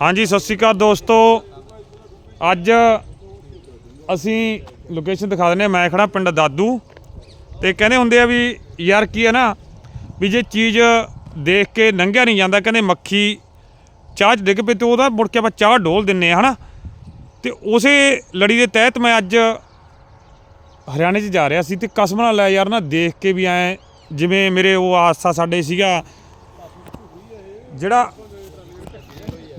ਹਾਂਜੀ, ਸਤਿ ਸ਼੍ਰੀ ਅਕਾਲ ਦੋਸਤੋ। ਅੱਜ ਅਸੀਂ ਲੋਕੇਸ਼ਨ ਦਿਖਾ ਦਿੰਦੇ ਹਾਂ। ਮੈਂ ਖੜਾ ਪਿੰਡ ਦਾਦੂ ਤੇ ਕਹਿੰਦੇ ਹੁੰਦੇ ਆ ਵੀ ਯਾਰ ਕੀ ਹੈ ਨਾ, ਵੀ ਜੇ ਚੀਜ਼ ਦੇਖ ਕੇ ਲੰਘਿਆ ਨਹੀਂ ਜਾਂਦਾ, ਕਹਿੰਦੇ ਮੱਖੀ ਚਾਹ 'ਚ ਡਿੱਗ ਪਈ ਤੇ ਉਹਦਾ ਮੁੜ ਕੇ ਆਪਾਂ ਚਾਹ ਡੋਲ ਦਿੰਨੇ ਆ, ਹਨਾ? ਤੇ ਉਸੇ ਲੜੀ ਦੇ ਤਹਿਤ ਮੈਂ ਅੱਜ ਹਰਿਆਣੇ 'ਚ ਜਾ ਰਿਹਾ ਸੀ ਤੇ ਕਸਮ ਨਾਲ ਲੈ ਯਾਰ ਨਾ ਦੇਖ ਕੇ ਵੀ ਐ ਜਿਵੇਂ ਮੇਰੇ ਉਹ ਆਸਾ ਸਾਡੇ ਸੀਗਾ, ਜਿਹੜਾ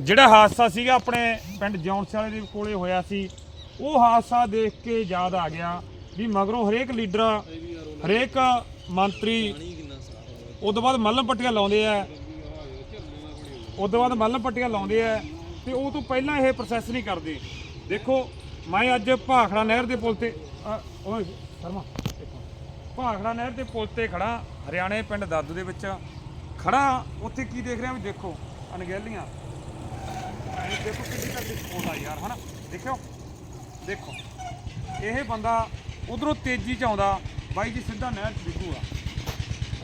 ਜਿਹੜਾ ਹਾਦਸਾ ਸੀਗਾ ਆਪਣੇ ਪਿੰਡ ਜੌਂਸ ਵਾਲੇ ਦੇ ਕੋਲੇ ਹੋਇਆ ਸੀ, ਉਹ ਹਾਦਸਾ ਦੇਖ ਕੇ ਯਾਦ ਆ ਗਿਆ ਵੀ ਮਗਰੋਂ ਹਰੇਕ ਲੀਡਰ, ਹਰੇਕ ਮੰਤਰੀ ਉਸ ਤੋਂ ਬਾਅਦ ਮੱਲਮ ਪੱਟੀਆਂ ਲਾਉਂਦੇ ਆ ਉਸ ਤੋਂ ਬਾਅਦ ਮੱਲਮ ਪੱਟੀਆਂ ਲਾਉਂਦੇ ਆ ਤੇ ਉਹ ਤੋਂ ਪਹਿਲਾਂ ਇਹ ਪ੍ਰੋਸੈਸ ਨਹੀਂ ਕਰਦੇ। ਦੇਖੋ, ਮੈਂ ਅੱਜ ਭਾਖੜਾ ਨਹਿਰ ਦੇ ਪੁਲ ਤੇ ਓਏ ਸ਼ਰਮਾ ਭਾਖੜਾ ਨਹਿਰ ਦੇ ਪੁਲ ਤੇ ਖੜਾ ਹਰਿਆਣੇ ਪਿੰਡ ਦਾਦੂ ਦੇ ਵਿੱਚ ਖੜਾ ਉੱਥੇ ਕੀ ਦੇਖ ਰਿਹਾ ਵੀ ਦੇਖੋ, ਅਣਗਹਿਲੀਆਂ। ਦੇਖੋ ਕਿੰਨੀ ਤੱਕ ਸਪੋਰਟ ਆ ਯਾਰ, ਹਨਾ? ਦੇਖਿਓ, ਦੇਖੋ। ਇਹ ਬੰਦਾ ਉਧਰੋਂ ਤੇਜ਼ੀ ਚ ਆਉਂਦਾ, ਬਾਈ ਜੀ ਸਿੱਧਾ ਨਹਿਰ ਚ ਡਿੱਗੂਗਾ।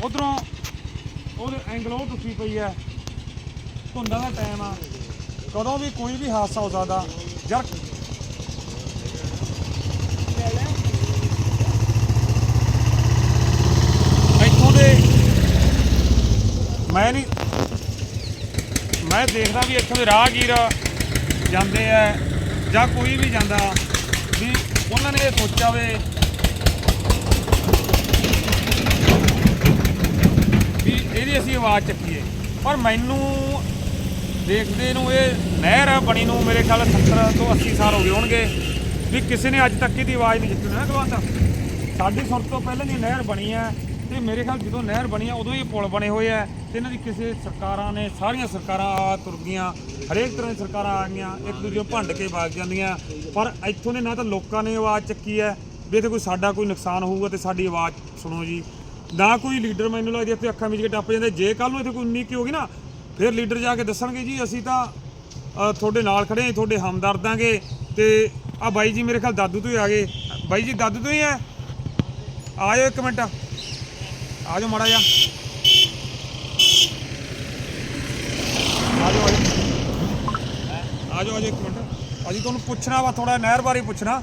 ਉਧਰੋਂ ਉਹਦੇ ਐਂਗਲ ਉਹ ਟੁੱਟੀ ਪਈ ਹੈ। ਧੁੰਦਾਂ ਦਾ ਟਾਈਮ ਆ। ਕਦੋਂ ਵੀ ਕੋਈ ਵੀ ਹਾਦਸਾ ਹੋ ਸਕਦਾ। ਯਾਰ ਇੱਥੋਂ ਦੇ ਮੈਂ ਨਹੀਂ ਮੈਂ ਦੇਖਦਾ ਵੀ ਇੱਥੋਂ ਦੇ ਰਾਹਗੀਰ ਜਾਂਦੇ ਆ ਜਾਂ ਕੋਈ ਵੀ ਜਾਂਦਾ, ਵੀ ਉਹਨਾਂ ਨੇ ਇਹ ਸੋਚਿਆ ਵੇ ਵੀ ਇਹਦੀ ਅਸੀਂ ਆਵਾਜ਼ ਚੱਕੀਏ। ਪਰ ਮੈਨੂੰ ਦੇਖਦੇ ਨੂੰ ਇਹ ਨਹਿਰ ਬਣੀ ਨੂੰ, ਮੇਰੇ ਖਿਆਲ 70 ਤੋਂ 80 ਸਾਲ ਹੋ ਗਏ ਹੋਣਗੇ, ਵੀ ਕਿਸੇ ਨੇ ਅੱਜ ਤੱਕ ਇਹਦੀ ਆਵਾਜ਼ ਨਹੀਂ ਚੱਕੀ ਨਾ ਕਲਵੰਤ ਸਾਡੀ ਸੁਰ ਤੋਂ ਪਹਿਲਾਂ ਦੀ ਨਹਿਰ ਬਣੀ ਹੈ ਤੇ ਮੇਰੇ ਖਿਆਲ ਜਦੋਂ ਨਹਿਰ ਬਣੀ ਆ, ਉਦੋਂ ਹੀ ਇਹ ਪੁਲ ਬਣੇ ਹੋਏ ਆ ਤੇ ਇਹਨਾਂ ਦੀ ਕਿਸੇ ਸਰਕਾਰਾਂ ਨੇ, ਸਾਰੀਆਂ ਸਰਕਾਰਾਂ ਆ ਤੁਰ ਗਈਆਂ, ਹਰੇਕ ਤਰ੍ਹਾਂ ਦੀ ਸਰਕਾਰਾਂ ਆ ਗਈਆਂ, ਇੱਕ ਦੂਜੇ ਨੂੰ ਭੰਡ ਕੇ ਵਗ ਜਾਂਦੀਆਂ। ਪਰ ਇੱਥੋਂ ਦੇ ਨਾ ਤਾਂ ਲੋਕਾਂ ਨੇ ਆਵਾਜ਼ ਚੱਕੀ ਹੈ ਵੀ ਇੱਥੇ ਕੋਈ ਸਾਡਾ ਕੋਈ ਨੁਕਸਾਨ ਹੋਊਗਾ ਤੇ ਸਾਡੀ ਆਵਾਜ਼ ਸੁਣੋ ਜੀ। ਨਾ ਕੋਈ ਲੀਡਰ ਮੈਨੂੰ ਲੱਗਦਾ ਇੱਥੇ ਅੱਖਾਂ ਵਿੱਚ ਕੇ ਟੱਪ ਜਾਂਦੇ, ਜੇ ਕੱਲ ਨੂੰ ਇੱਥੇ ਕੋਈ ਉਨੀ ਕੀ ਹੋਗੀ ਨਾ, ਫਿਰ ਲੀਡਰ ਜਾ ਕੇ ਦੱਸਣਗੇ ਜੀ, ਅਸੀਂ ਤਾਂ ਤੁਹਾਡੇ ਨਾਲ ਖੜੇ ਹਾਂ, ਤੁਹਾਡੇ ਹਮਦਰਦਾਂਗੇ ਤੇ ਆ ਬਾਈ ਜੀ ਮੇਰੇ ਖਿਆਲ ਦਾਦੂ ਤੋਂ ਹੀ ਆ ਗਏ। ਬਾਈ ਜੀ, ਦਾਦੂ ਤੋਂ ਹੀ ਹੈ ਆ? ਜਾਓ ਇੱਕ ਮਿੰਟ। ਆ ਜਾਓ ਮਾੜਾ ਜਿਹਾ। ਆ ਜਾਓ ਆ ਜਾਓ ਆ ਜਾਓ ਇੱਕ ਮਿੰਟ। ਅਸੀਂ ਤੁਹਾਨੂੰ ਪੁੱਛਣਾ ਵਾ ਥੋੜਾ ਨਹਿਰ ਬਾਰੇ ਪੁੱਛਣਾ।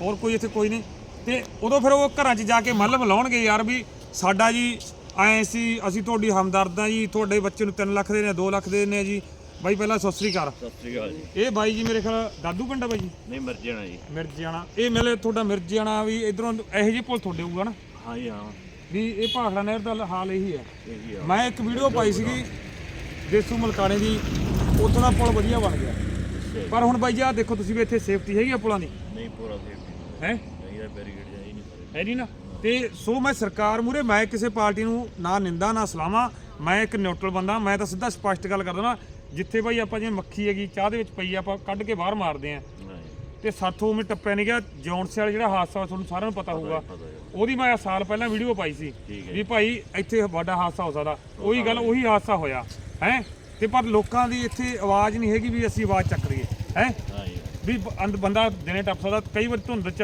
ਹੋਰ ਕੋਈ ਇੱਥੇ ਕੋਈ ਨਹੀਂ। ਤੇ ਉਦੋਂ ਫਿਰ ਉਹ ਘਰਾਂ 'ਚ ਜਾ ਕੇ ਮੱਲਮ ਲਾਉਣਗੇ ਯਾਰ ਵੀ ਸਾਡਾ ਜੀ ਐ ਸੀ ਅਸੀਂ ਤੁਹਾਡੀ ਹਮਦਰਦਾਂ ਜੀ ਤੁਹਾਡੇ ਬੱਚੇ ਨੂੰ 3 ਲੱਖ ਦੇ ਨੇ 2 ਲੱਖ ਦੇ ਨੇ ਜੀ। ਬਾਈ ਪਹਿਲਾਂ ਸਤਿ ਸ੍ਰੀ ਅਕਾਲ। ਸਤਿ ਸ੍ਰੀ ਅਕਾਲ ਜੀ। ਇਹ ਬਾਈ ਜੀ ਮੇਰੇ ਖਿਆਲ ਦਾਦੂ ਪਿੰਡ ਆ ਬਾਈ ਜੀ? ਨਹੀਂ ਮਰ ਜਾਣਾ ਜੀ। ਮਿਰਜਿਆਣਾ ਇਹ ਮਿਲੇ ਤੁਹਾਡਾ ਮਿਰਜਿਆਣਾ ਵੀ ਇਧਰੋਂ ਇਹੋ ਜਿਹੇ ਪੁਲ ਤੁਹਾਡੇ ਹੋਊਗਾ ਨਾ? ਹਾਂ ਜੀ ਹਾਂ। ਵੀ ਇਹ ਭਾਖੜਾ ਨਹਿਰ ਦਾ ਹਾਲ ਇਹੀ ਹੈ। ਆ। ਮੈਂ ਇੱਕ ਵੀਡੀਓ ਪਾਈ ਸੀਗੀ ਦੇਸੂ ਮਲਕਾਣੇ ਦੀ ਉੱਥੋਂ ਦਾ ਪੁਲ ਵਧੀਆ ਬਣ ਗਿਆ। ਪਰ ਹੁਣ ਬਾਈ ਜੀ ਆਹ ਦੇਖੋ ਤੁਸੀਂ ਵੀ ਇੱਥੇ ਸੇਫਟੀ ਹੈਗੀ ਆ ਪੁਲਾਂ ਦੀ? ਨਹੀਂ ਪੂਰਾ ਸੇਫ ਹੈ? ਨਹੀਂ ਯਾਰ ਬੈਰੀਕੇਡ ਜਾਈ ਨਹੀਂ ਹੈ ਨਹੀਂ ਨਾ? ਤੇ ਸੋ ਮੈਂ ਸਰਕਾਰ ਮੂਰੇ ਮੈਂ ਕਿਸੇ ਪਾਰਟੀ ਨੂੰ ਨਾ ਨਿੰਦਾ ਨਾ ਸਲਾਮਾ ਮੈਂ ਇੱਕ ਨਿਊਟਰਲ ਬੰਦਾ ਮੈਂ ਤਾਂ ਸਿੱਧਾ ਸਪਸ਼ਟ ਗੱਲ ਕਰਦਾ ਨਾ ਜਿੱਥੇ ਬਾਈ ਆਪਾਂ ਜਿਵੇਂ ਮੱਖੀ ਹੈਗੀ ਚਾਹ ਦੇ ਵਿੱਚ ਪਈ ਆ, ਆਪਾਂ ਕੱਢ ਕੇ ਬਾਹਰ ਮਾਰਦੇ ਆ। ਤੇ ਸਾਥੋਂ ਮੈਂ ਟੱਪਿਆ ਨਹੀਂ ਗਿਆ ਜੌਨਸ ਵਾਲਾ ਜਿਹੜਾ ਹਾਦਸਾ ਤੁਹਾਨੂੰ ਸਾਰਿਆਂ ਨੂੰ ਪਤਾ ਹੋਊਗਾ। ਉਹਦੀ ਮੈਂ ਸਾਲ ਪਹਿਲਾਂ ਵੀਡੀਓ ਪਾਈ ਸੀ ਹੈ। ਵੀ ਭਾਈ ਇੱਥੇ ਵੱਡਾ ਹਾਦਸਾ ਹੋ ਸਕਦਾ। ਉਹੀ ਗੱਲ ਉਹੀ ਹਾਦਸਾ ਹੋਇਆ ਹੈ? ਤੇ ਪਰ ਲੋਕਾਂ ਦੀ ਇੱਥੇ ਆਵਾਜ਼ ਨਹੀਂ ਹੈਗੀ ਵੀ ਅਸੀਂ ਆਵਾਜ਼ ਚੱਕ ਲਈਏ ਹੈ? ਹਾਂ ਵੀ ਬੰਦਾ ਦਿਨੇ ਟੱਪ ਸਕਦਾ ਕਈ ਵਾਰ ਧੁੰਦ ਚ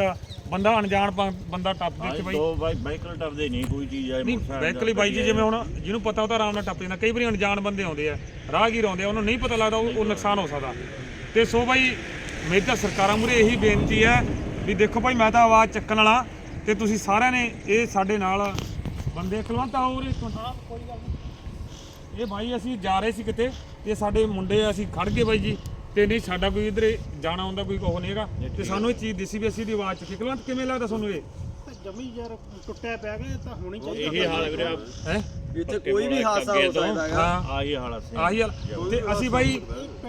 ਬੰਦਾ ਅਣਜਾਣ ਬੰਦਾ ਟੱਪ ਦੇ ਹਾਂ ਜੀ, ਬਾਈ ਦੋ ਬਾਈਕ ਬਾਈਕਲ ਟੱਪਦੇ ਨਹੀਂ ਕੋਈ ਚੀਜ਼ ਆਏ ਨਹੀਂ ਵੈਕਲੀ ਬਾਈ ਜੀ ਜਿਵੇਂ ਹੁਣ ਜਿਹਨੂੰ ਪਤਾ ਉਹ ਤਾਂ ਆਰਾਮ ਨਾਲ ਟੱਪ ਜਾਂਦਾ ਕਈ ਵਾਰੀ ਅਣਜਾਣ ਬੰਦੇ ਆਉਂਦੇ ਆ ਰਾਹਗੀਰ ਆਉਂਦੇ ਆ ਉਹਨੂੰ ਨਹੀਂ ਪਤਾ ਲੱਗਦਾ ਉਹ ਨੁਕਸਾਨ ਹੋ ਸਕਦਾ। ਤੇ ਸੋ ਬਾਈ ਮੇਰੀ ਤਾਂ ਸਰਕਾਰਾਂ ਮੂਰੇ ਇਹੀ ਬੇਨਤੀ ਹੈ ਵੀ ਦੇਖੋ ਭਾਈ ਮੈਂ ਤਾਂ ਆਵਾਜ਼ ਚੱਕਣ ਵਾਲਾ ਤੇ ਤੁਸੀਂ ਸਾਰਿਆਂ ਨੇ ਇਹ ਸਾਡੇ ਨਾਲ ਬੰਦੇ ਕੁਲਵੰਤ ਆਓ ਮਿੰਟ ਕੋਈ ਗੱਲ ਨਹੀਂ। ਇਹ ਭਾਈ ਅਸੀਂ ਜਾ ਰਹੇ ਸੀ ਕਿਤੇ ਤੇ ਸਾਡੇ ਮੁੰਡੇ ਅਸੀਂ ਖੜ ਗਏ ਬਾਈ ਜੀ ਤੇ ਨਹੀਂ ਸਾਡਾ ਕੋਈ ਇਧਰ ਜਾਣਾ ਹੁੰਦਾ ਕੋਈ ਕੋਹ ਨਹੀਂ ਹੈਗਾ। ਤੇ ਸਾਨੂੰ ਇਹ ਚੀਜ਼ ਦਿਸੀ ਵੀ ਅਸੀਂ ਦੀ ਆਵਾਜ਼ ਚੱਕੀ। ਕੁਲਵੰਤ ਕਿਵੇਂ ਲੱਗਦਾ ਤੁਹਾਨੂੰ ਇਹ? ਜਮੀ ਯਾਰ ਟੁੱਟਿਆ ਪਿਆ ਗਿਆ ਇਹ ਤਾਂ ਹੋਣੀ ਚਾਹੀਦੀ ਇਹੀ ਹਾਲ ਹੈ ਵੀਰੇ ਹੈ? ਇੱਥੇ ਕੋਈ ਵੀ ਹਾਦਸਾ ਹੋ ਸਕਦਾ ਹੈ ਹਾਂ। ਆਹੀ ਹਾਲ ਹੈ ਆਹੀ ਹਾਲ। ਤੇ ਅਸੀਂ ਬਾਈ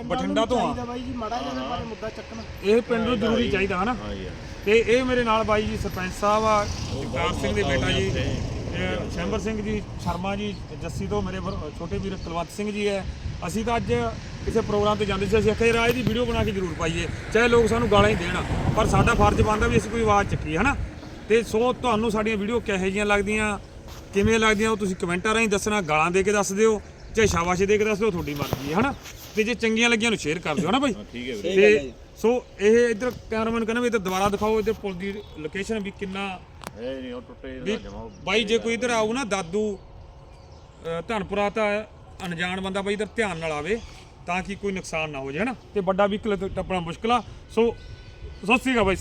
ਬਠਿੰਡਾ ਤੋਂ ਆ ਬਾਈ ਜੀ ਮਾੜਾ ਜਿਹਾ ਬਾਰੇ ਮੁੱਦਾ ਚੱਕਣਾ। ਇਹ ਪਿੰਡ ਨੂੰ ਜ਼ਰੂਰੀ ਚਾਹੀਦਾ ਹਨਾ। ਤੇ ਇਹ ਮੇਰੇ ਨਾਲ ਬਾਈ ਜੀ ਸਰਪੰਚ ਸਾਹਿਬ ਆ ਜਗਤਾਰ ਸਿੰਘ ਦੇ ਬੇਟਾ ਜੀ। ਸ਼ੈਂਬਰ ਸਿੰਘ ਜੀ ਸ਼ਰਮਾ ਜੀ ਜੱਸੀ ਤੋਂ ਮੇਰੇ ਛੋਟੇ ਵੀਰ ਕੁਲਵੰਤ ਸਿੰਘ ਜੀ ਹੈ। ਅਸੀਂ ਤਾਂ ਅੱਜ ਕਿਸੇ ਪ੍ਰੋਗਰਾਮ ਤੇ ਜਾਂਦੇ ਸੀ ਅਸੀਂ ਆਖਿਆ ਰਾਜ ਦੀ ਵੀਡੀਓ ਬਣਾ ਕੇ ਜ਼ਰੂਰ ਪਾਈਏ। ਚਾਹੇ ਲੋਕ ਸਾਨੂੰ ਗਾਲਾਂ ਹੀ ਦੇਣ ਪਰ ਸਾਡਾ ਫਰਜ਼ ਬਣਦਾ ਵੀ ਅਸੀਂ ਕੋਈ ਆਵਾਜ਼ ਚੱਕੀਏ ਹਨਾ? ਤੇ ਸੋ ਤੁਹਾਨੂੰ ਸਾਡੀਆਂ ਵੀਡੀਓ ਕਿਹੋ ਜਿਹੀਆਂ ਲੱਗਦੀਆਂ ਕਿਵੇਂ ਲੱਗਦੀਆਂ ਉਹ ਤੁਸੀਂ ਕਮੈਂਟਾਂ ਰਾਹੀਂ ਦੱਸਣਾ ਗਾਲਾਂ ਦੇ ਕੇ ਦੱਸ ਦਿਓ ਚਾਹੇ ਸ਼ਾਬਾਸ਼ੀ ਦੇ ਕੇ ਦੱਸ ਦਿਓ ਤੁਹਾਡੀ ਮਰਜ਼ੀ ਹੈ ਹਨਾ? ਤੇ ਜੇ ਚੰਗੀਆਂ ਲੱਗੀਆਂ ਨੂੰ ਸ਼ੇਅਰ ਕਰ ਦਿਓ ਹਨਾ ਬਾਈ ਠੀਕ ਹੈ ਤੇ ਸੋ ਇਹ ਇਧਰ ਕੈਮਰਾਮੈਨ ਕਹਿੰਦਾ ਵੀ ਇਧਰ ਦੁਬਾਰਾ ਦਿਖਾਓ ਇਧਰ ਪੁਲ ਦੀ ਲੋਕੇਸ਼ਨ ਵੀ ਕਿੰਨਾ ਇਹ ਨਹੀਂ ਉਹ ਟੁੱਟੇ ਬਾਈ ਜੇ ਕੋਈ ਇਧਰ ਆਊ ਨਾ ਦਾਦੂ ਧਨਪੁਰਾ ਤਾਂ ਅਣਜਾਣ ਬੰਦਾ ਬਾਈ ਇਧਰ ਧਿਆਨ ਨਾਲ ਆਵੇ ਤਾਂ ਕਿ ਕੋਈ ਨੁਕਸਾਨ ਨਾ ਹੋ ਜਾਏ ਹਨਾ? ਤੇ ਵੱਡਾ ਵਹੀਕਲ ਟੱਪਣਾ ਮੁਸ਼ਕਲ ਆ। ਸੋ ਅਕਾਲ ਬਾਈ